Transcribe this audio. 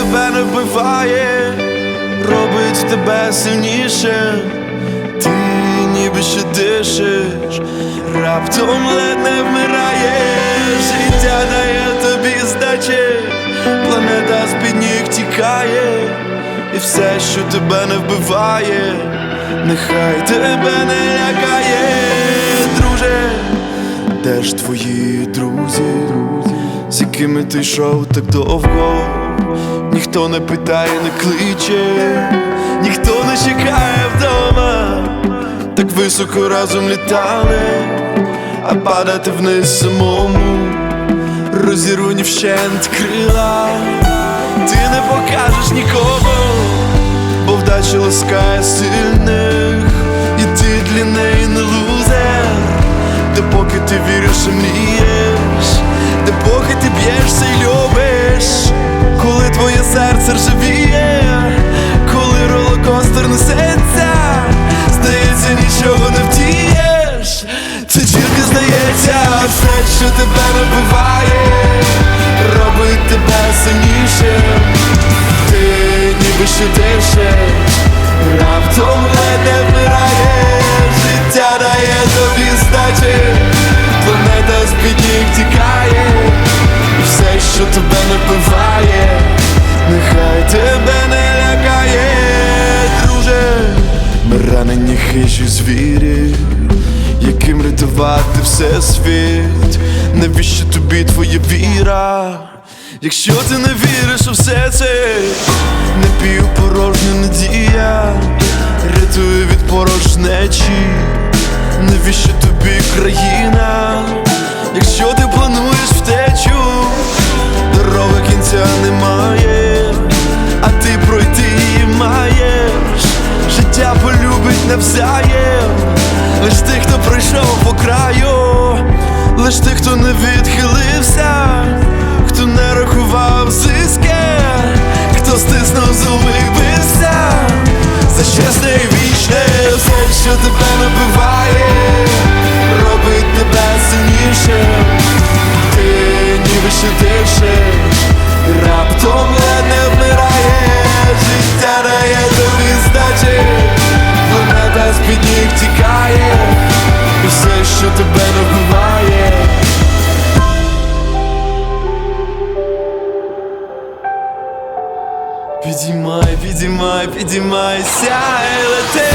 тебе не вбиває, робить тебе сильніше, ти ніби ще дишиш, раптом ледь не вмираєш, життя дає тобі здачі, планета з-під ніг тікає, і все, що тебе не вбиває, нехай тебе не лякає, друже. Де ж твої друзі, з якими ти йшов так довго? Ніхто не питає, не кличе, ніхто не чекає вдома, так високо разом літали, а падати вниз самому, розірвані вщент крила, ти не покажеш нікому, бо вдача ласкає сильних, і ти для неї не лузер. Допоки ти віриш і мрієш, несеться, здається, нічого не втієш, це тільки здається, все, що тебе набиває, робить тебе сильніше, ти ніби ще дишеш, раптом хижі звірі, яким рятувати все світ, навіщо тобі твоя віра? Якщо ти не віриш у все це, напівпорожня надія, рятує від порожнечі, навіщо тобі країна? Якщо ти плануєш навзаєм, лиш тих, хто прийшов по краю, лиш тих, хто не відхилився, що тебе не вбиває. Підіймай, підіймай, підіймайся і лети